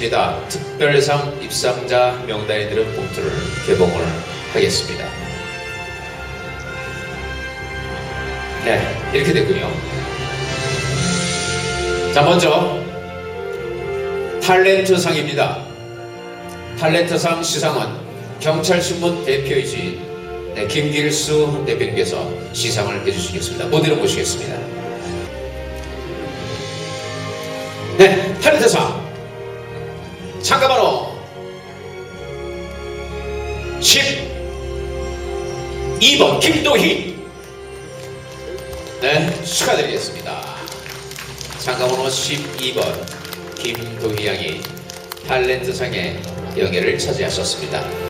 입니다. 특별상 입상자 명단에 들은 봉투를 개봉을 하겠습니다. 네, 이렇게 됐군요. 자, 먼저 탤런트상입니다. 탤런트상 시상은 경찰신문 대표이신 네, 김길수 대표님께서 시상을 해주시겠습니다. 모델을 모시겠습니다. 네, 탤런트상 참가번호 12번 김도희. 네 축하드리겠습니다. 참가번호 12번 김도희 양이 탤런트상의 영예를 차지하셨습니다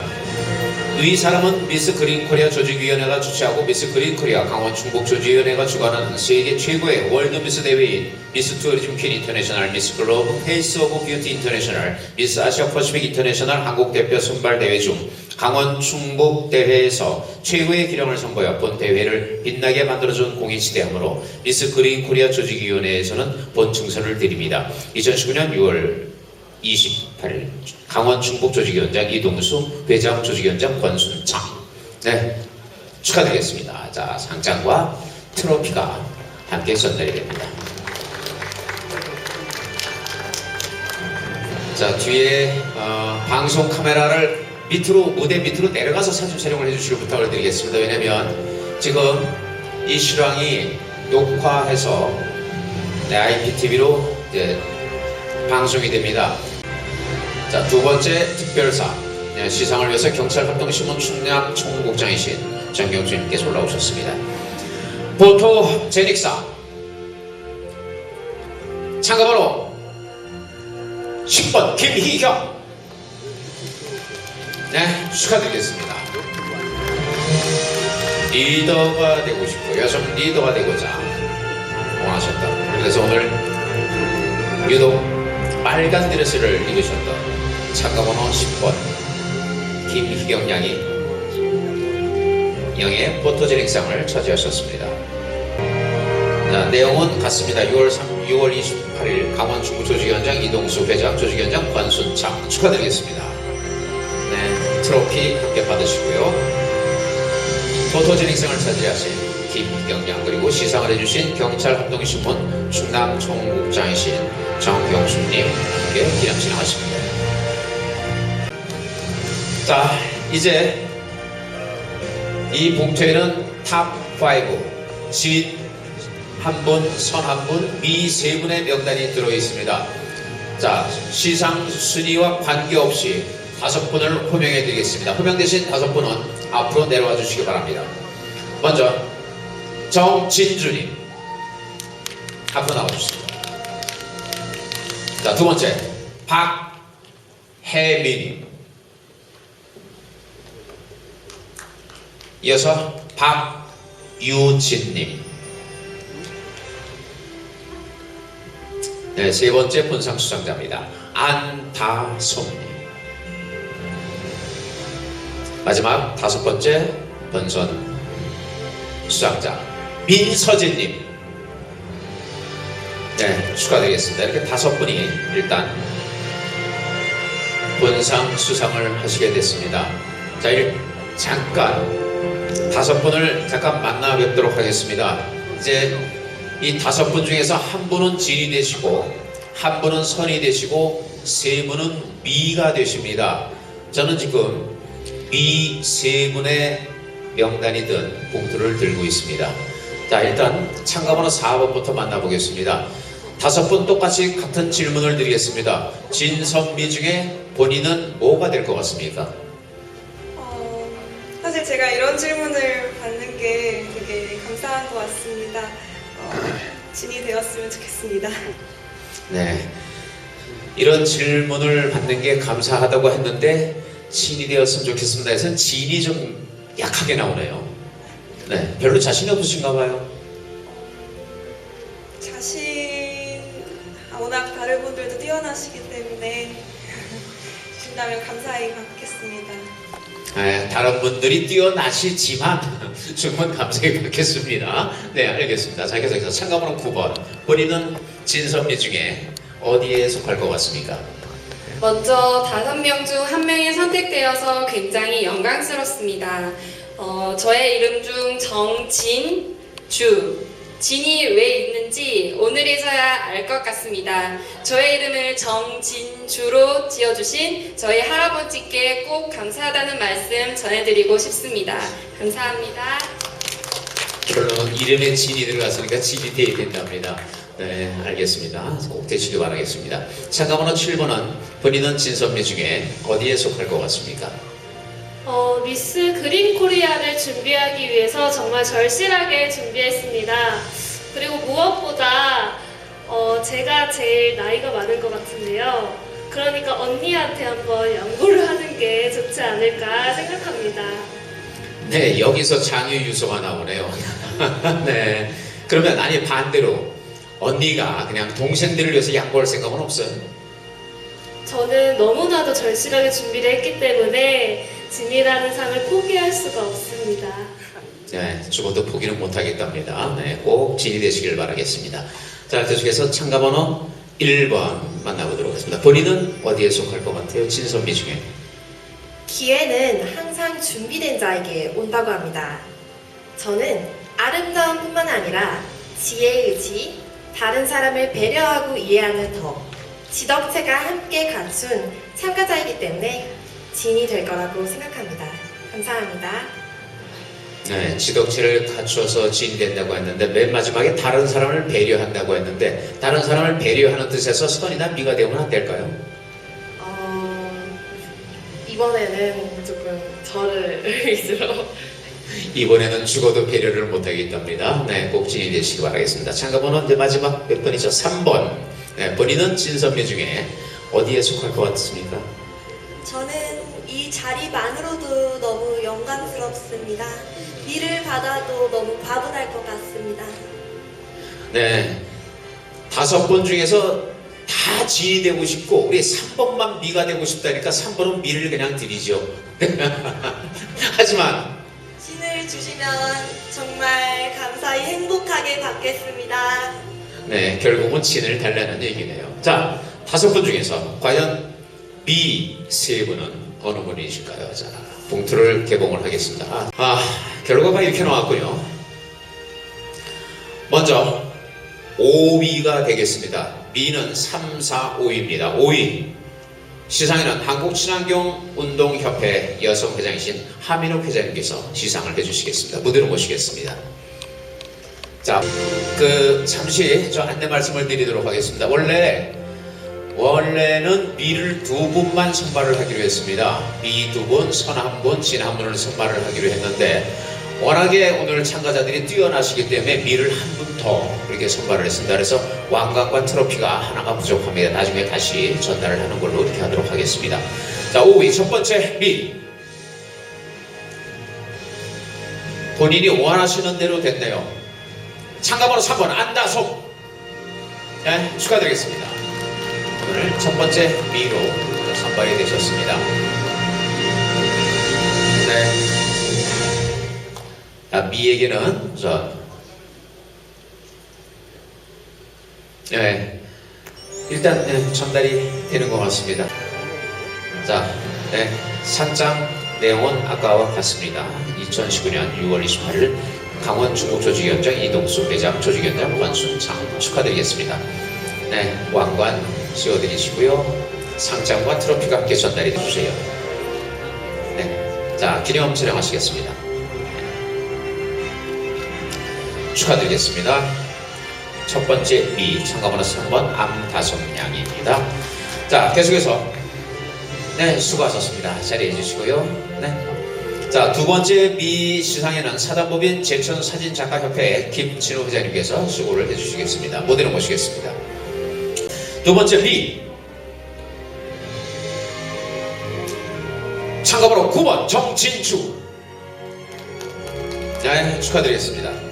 이 사람은 미스 그린 코리아 조직위원회가 주최하고 미스 그린 코리아 강원 충북 조직위원회가 주관하는 세계 최고의 월드 미스 대회인 미스 투어리즘 퀸 인터내셔널, 미스 글로브 페이스 오브 뷰티 인터내셔널, 미스 아시아 퍼시픽 인터내셔널 한국 대표 선발 대회 중 강원 충북 대회에서 최고의 기량을 선보여 본 대회를 빛나게 만들어준 공인시대함으로 미스 그린 코리아 조직위원회에서는 본 증서를 드립니다. 2019년 6월 28일 강원 충북 조직위원장 이동수 회장 조직위원장 권순창 네 축하드리겠습니다. 자 상장과 트로피가 함께 전달이 됩니다. 자 뒤에 어, 방송 카메라를 밑으로 무대 밑으로 내려가서 사진 촬영을 해주시길 부탁을 드리겠습니다. 왜냐면 지금 이 실황이 녹화해서 네, IPTV로 이제 방송이 됩니다. 자, 두 번째 특별상 네, 시상을 위해서 경찰활동신문 충남 총무국장이신 정경주님께서 올라오셨습니다. 포토제닉상 참가 번호 10번 김희경 네, 축하드리겠습니다. 리더가 되고 싶고 여성 리더가 되고자 원하셨다. 그래서 오늘 유독 빨간 드레스를 입으셨던 참가번호 10번 김희경 양이 영의 포토제닉상을 차지하셨습니다. 자, 내용은 같습니다. 6월 3, 6월 28일 강원 중부 조직위원장 이동수 회장, 조직위원장 권순창 축하드리겠습니다. 네, 트로피 함께 받으시고요. 포토제닉상을 차지하신 김희경 양 그리고 시상을 해주신 경찰합동신문 충남 총국장이신 정경수님 함께 기념 진행하십니다. 자, 이제 이 봉투에는 탑5 진한 분, 선 한 분, 미 세 분의 명단이 들어 있습니다. 자, 시상 순위와 관계없이 다섯 분을 호명해 드리겠습니다. 호명되신 다섯 분은 앞으로 내려와 주시기 바랍니다. 먼저 정진주님 앞으로 나와주세요. 자, 두 번째 박혜민님 이어서 박유진님 네, 세 번째 본상 수상자입니다. 안다솜님 마지막 다섯 번째 본선 수상자 민서진님 네 축하드리겠습니다. 이렇게 다섯 분이 일단 본상 수상을 하시게 됐습니다. 자, 일, 잠깐 다섯 분을 잠깐 만나 뵙도록 하겠습니다. 이제 이 다섯 분 중에서 한 분은 진이 되시고 한 분은 선이 되시고 세 분은 미가 되십니다. 저는 지금 미 세 분의 명단이 든 봉투를 들고 있습니다. 자 일단 참가번호 4번부터 만나보겠습니다. 다섯 분 똑같이 같은 질문을 드리겠습니다. 진선미 중에 본인은 뭐가 될 것 같습니까? 제가 이런 질문을 받는 게 되게 감사한 것 같습니다. 어, 진이 되었으면 좋겠습니다. 네. 이런 질문을 받는 게 감사하다고 했는데 진이 되었으면 좋겠습니다 해서 진이 좀 약하게 나오네요. 네. 별로 자신이 없으신가 봐요. 자신, 아, 워낙 다른 분들도 뛰어나시기 때문에 주신다면 감사히 받겠습니다. 네, 다른 분들이 뛰어나시지만 정말 감사히 받겠습니다. 네, 알겠습니다. 자, 계속해서 참가번호 9번. 본인은 진선미 중에 어디에 속할 것 같습니까? 먼저 다섯 명 중 한 명이 선택되어서 굉장히 영광스럽습니다. 어, 저의 이름 중 정진 주. 진이 왜 있는지 오늘에서야 알 것 같습니다. 저의 이름을 정진주로 지어주신 저희 할아버지께 꼭 감사하다는 말씀 전해드리고 싶습니다. 감사합니다. 결론은 이름에 진이 들어갔으니까 진이 돼야 된답니다. 네, 알겠습니다. 꼭 되시길 바라겠습니다. 참가번호 7번은 본인은 진선미 중에 어디에 속할 것 같습니까? 어, 미스 그린 코리아를 준비하기 위해서 정말 절실하게 준비했습니다. 그리고 무엇보다 어, 제가 제일 나이가 많은 것 같은데요. 그러니까 언니한테 한번 양보를 하는 게 좋지 않을까 생각합니다. 네, 여기서 장유 유서가 나오네요. 네. 그러면 아니 반대로 언니가 그냥 동생들을 위해서 양보할 생각은 없어요? 저는 너무나도 절실하게 준비를 했기 때문에 진이라는 상을 포기할 수가 없습니다. 네, 죽어도 포기는 못하겠답니다. 네, 꼭 진이 되시길 바라겠습니다. 자, 계속해서 참가번호 1번 만나보도록 하겠습니다. 본인은 어디에 속할 것 같아요? 진선미 중에. 기회는 항상 준비된 자에게 온다고 합니다. 저는 아름다움뿐만 아니라 지혜 의 지, 다른 사람을 배려하고 이해하는 덕, 지덕체가 함께 갖춘 참가자이기 때문에 진이 될 거라고 생각합니다. 감사합니다. 네, 지덕체를 갖추어서 지인된다고 했는데 맨 마지막에 다른 사람을 배려한다고 했는데 다른 사람을 배려하는 뜻에서 선이나 미가 되면 안 될까요? 어, 이번에는 조금 저를 위주로 이번에는 죽어도 배려를 못하겠답니다. 네, 꼭 지인이 되시기 바라겠습니다. 참가번호 이제 마지막 몇 번이죠? 3번. 네, 본인은 진선미 중에 어디에 속할 것 같습니까? 저는 이 자리만으로도 너무 영광스럽습니다. 미를 받아도 너무 과분할 것 같습니다. 네, 다섯 번 중에서 다 지인이 되고 싶고 우리 3번만 미가 되고 싶다니까 3번은 미를 그냥 드리죠. 하지만 신을 주시면 정말 감사히 행복하게 받겠습니다. 네, 결국은 진을 달라는 얘기네요. 자, 다섯 분 중에서 과연 B 세 분은 어느 분이실까요? 자, 봉투를 개봉을 하겠습니다. 아, 결과가 이렇게 나왔군요. 먼저 5위가 되겠습니다. B는 3, 4, 5위입니다. 5위. 시상에는 한국친환경운동협회 여성회장이신 하민욱 회장님께서 시상을 해주시겠습니다. 무대로 모시겠습니다. 자, 그 잠시 저 안내 말씀을 드리도록 하겠습니다. 원래 원래는 B를 두 분만 선발을 하기로 했습니다. B 두 분, 선 한 분, 진 한 분을 선발을 하기로 했는데 워낙에 오늘 참가자들이 뛰어나시기 때문에 B를 한 분 더 그렇게 선발을 했습니다. 그래서 왕관과 트로피가 하나가 부족합니다. 나중에 다시 전달을 하는 걸로 이렇게 하도록 하겠습니다. 자, 5위 첫 번째 B. 본인이 원하시는 대로 됐네요. 참가번호 3번 안다솜 네, 축하드리겠습니다. 오늘 첫 번째 미로 선발이 되셨습니다. 네. 아, 미에게는 저 네, 일단 네, 전달이 되는 것 같습니다. 자, 네, 상장 내용은 아까와 같습니다. 2019년 6월 28일 강원 중국 조직위원장 이동수 회장 조직위원장 권순창 축하드리겠습니다. 네, 왕관 씌워드리시고요. 상장과 트로피가 함께 전달해 주세요. 네, 자 기념 촬영하시겠습니다. 네. 축하드리겠습니다. 첫 번째 미 참가번호 3번 암다솜양입니다. 자 계속해서 네 수고하셨습니다. 자리해 주시고요. 네. 자, 두 번째 미 시상에는 사단법인 제천 사진작가협회 김진호 회장님께서 수고를 해주시겠습니다. 모델을 모시겠습니다. 두 번째 미 참가 번호 9번 정진주 네, 축하드리겠습니다.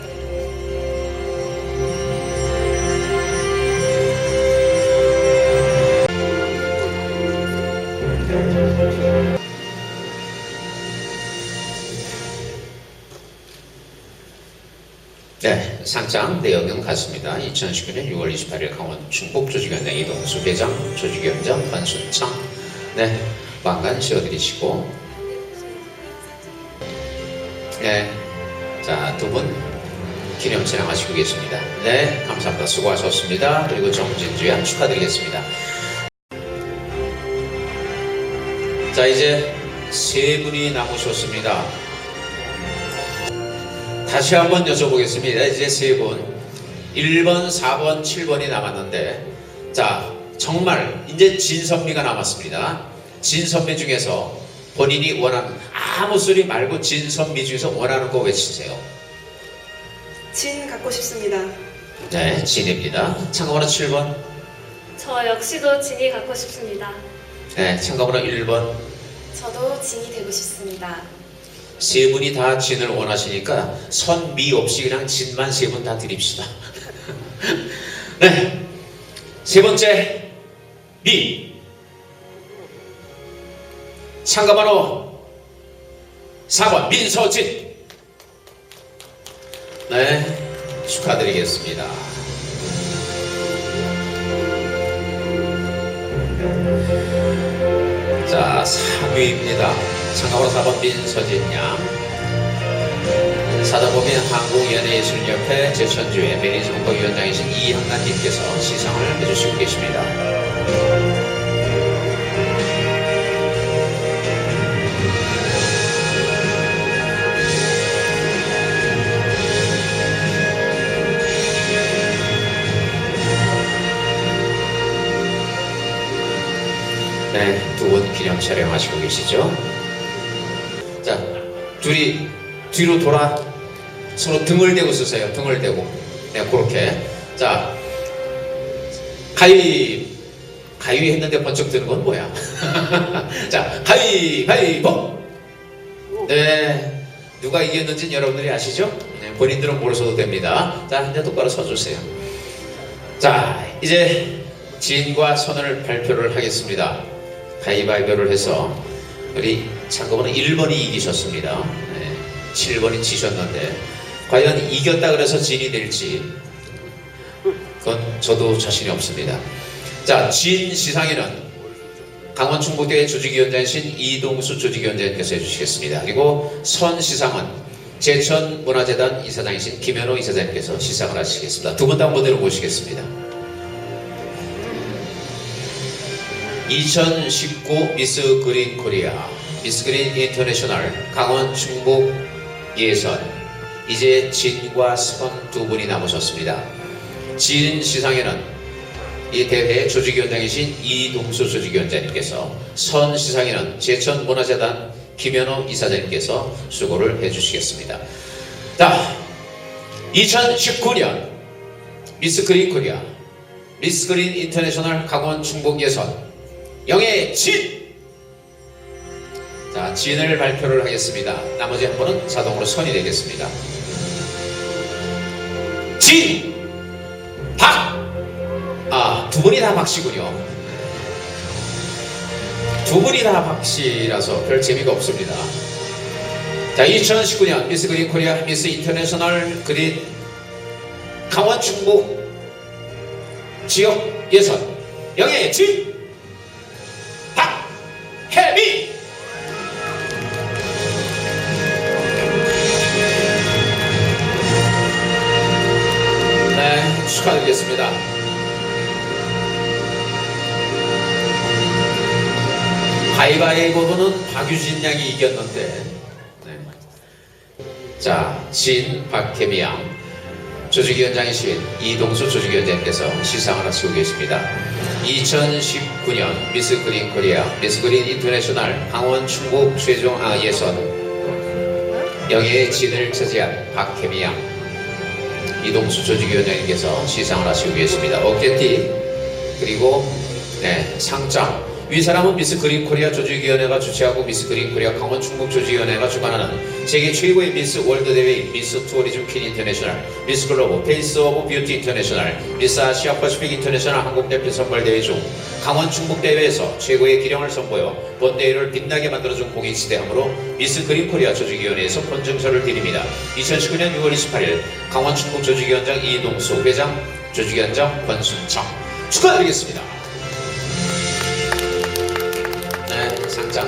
네, 상장 내역은 같습니다. 2019년 6월 28일 강원 충북 조직위원장 이동수 회장, 조직위원장 관순창, 네, 왕관 씌워드리시고. 네, 자, 두 분 기념 촬영하시고 계십니다. 네, 감사합니다. 수고하셨습니다. 그리고 정진주양 축하드리겠습니다. 자, 이제 세 분이 남으셨습니다. 다시 한번 여쭤보겠습니다. 이제 세 분. 1번, 4번, 7번이 남았는데, 자, 정말 이제 진선미가 남았습니다. 진선미 중에서 본인이 원하는, 아무 소리 말고 진선미 중에서 원하는 거 외치세요. 진 갖고 싶습니다. 네, 진입니다. 참가번호 7번. 저 역시도 진이 갖고 싶습니다. 네, 참가번호 1번. 저도 진이 되고 싶습니다. 세 분이 다 진을 원하시니까 선 미 없이 그냥 진만 세 분 다 드립시다. 네. 세 번째, 미. 참가번호 4번, 민서진. 네. 축하드리겠습니다. 자, 3위입니다. 참가번호 4번 민서진 양. 사단법인 한국연예예술협회 제천주의 매니지먼트 위원장이신 이항란님께서 시상을 해주시고 계십니다. 네, 두 분 기념 촬영하시고 계시죠? 자, 둘이 뒤로 돌아 서로 등을 대고 쓰세요. 등을 대고. 네, 그렇게. 자, 가위, 가위 했는데 번쩍 드는 건 뭐야? 자, 가위, 가위 보! 네. 누가 이겼는지는 여러분들이 아시죠? 네, 본인들은 모르셔도 됩니다. 자, 한자 똑바로 서주세요. 자, 이제 지인과 선을 발표를 하겠습니다. 가위바위보를 해서 우리 참고번호 1번이 이기셨습니다. 네, 7번이 지셨는데 과연 이겼다 그래서 진이 될지 그건 저도 자신이 없습니다. 자, 진 시상에는 강원 충북대 조직위원장이신 이동수 조직위원장님께서 해주시겠습니다. 그리고 선 시상은 제천 문화재단 이사장이신 김현호 이사장님께서 시상을 하시겠습니다. 두 분 다 무대로 모시겠습니다. 2019 미스 그린 코리아, 미스 그린 인터내셔널 강원 충북 예선 이제 진과 선 두 분이 남으셨습니다. 진 시상에는 이 대회 조직위원장이신 이동수 조직위원장님께서 선 시상에는 제천 문화재단 김현호 이사장님께서 수고를 해주시겠습니다. 자, 2019년 미스 그린 코리아, 미스 그린 인터내셔널 강원 충북 예선 영예 진! 자, 진을 발표를 하겠습니다. 나머지 한 분은 자동으로 선이 되겠습니다. 진! 박! 아, 두 분이 다 박씨군요. 두 분이 다 박씨라서 별 재미가 없습니다. 자, 2019년 미스 그린 코리아 미스 인터내셔널 그린 강원 충북 지역 예선 영예 진! 축하드리겠습니다 가위바위보는 박유진 양이 이겼는데 네. 자, 진 박혜미 양 조직위원장이신 이동수 조직위원장님께서 시상을 하시고 계십니다. 2019년 미스 그린 코리아, 미스 그린 인터내셔널 강원 충북 최종 아, 예선 영예의 진을 차지한 박혜미 양 이동수 조직위원장님께서 시상을 하시고 계십니다. 어깨띠 그리고 네, 상장 위 사람은 미스 그린 코리아 조직위원회가 주최하고 미스 그린 코리아 강원 충북 조직위원회가 주관하는 세계 최고의 미스 월드 대회인 미스 투어리즘 퀸 인터내셔널, 미스 글로벌 페이스 오브 뷰티 인터내셔널, 미스 아시아 퍼시픽 인터내셔널 한국 대표 선발 대회 중 강원 충북 대회에서 최고의 기량을 선보여 본 대회를 빛나게 만들어준 공이 지대함으로 미스 그린 코리아 조직위원회에서 본증서를 드립니다. 2019년 6월 28일 강원 충북 조직위원장 이동수 회장, 조직위원장 권순청 축하드리겠습니다.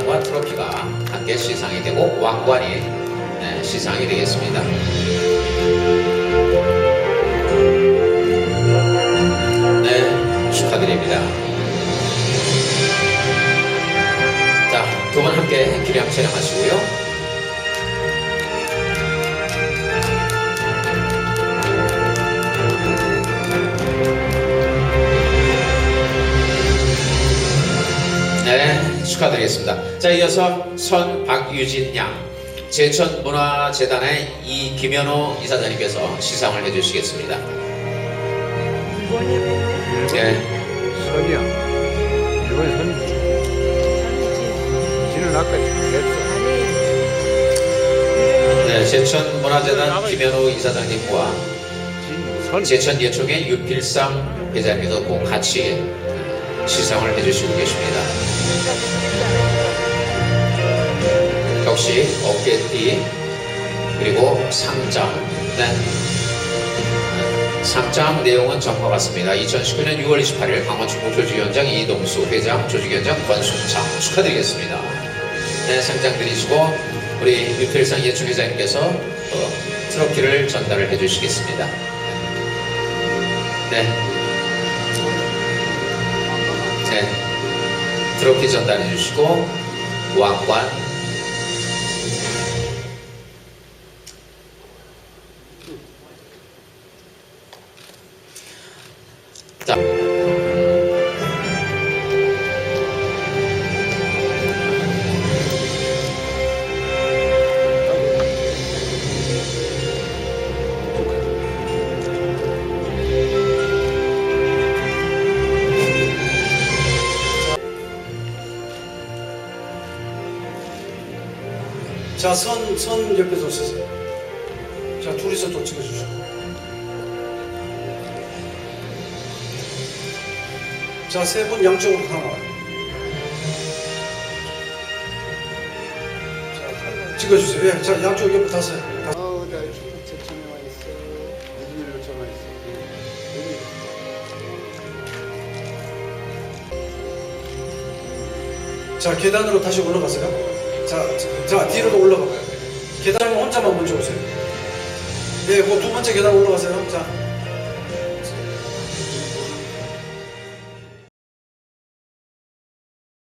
상장과 트로피가 함께 시상이 되고 왕관이 네, 시상이 되겠습니다. 네, 축하드립니다. 자, 두 분 함께 기량 촬영하시고요. 축하드리겠습니다. 자, 이어서 선 박유진 양, 제천문화재단의 이 김현호 이사장님께서 시상을 해주시겠습니다. 네, 선이야. 이번에 선. 지는 아까. 네, 제천문화재단 김현호 이사장님과 진, 선. 제천예총의 유필상 회장님께서 꼭 같이 시상을 해주시고 계십니다. 역시 어깨띠 그리고 상장 네. 상장 내용은 전과 같습니다. 2019년 6월 28일 강원충북 조직위원장 이동수 회장, 조직위원장 권순창 축하드리겠습니다. 네, 상장 드리시고 우리 유필상 예총 회장님께서 어, 트로피를 전달을 해주시겠습니다. 네. 네. 트로피 전달해 주시고 왕관 자. 선, 선 옆에 좀 서세요. 자, 둘이서 좀 찍어주시고. 자, 세 분 양쪽으로 가나와요. 자, 찍어주세요. 예, 자, 양쪽 옆에 다섯. 다- 어, 나 제천에 와 있어. 무슨 일로 전화 있어? 자, 계단으로 다시 올라가세요. 자, 자, 자 뒤로도 올라가 봐요. 계단 혼자만 먼저 오세요. 예, 그두 번째 계단 올라가세요. 자,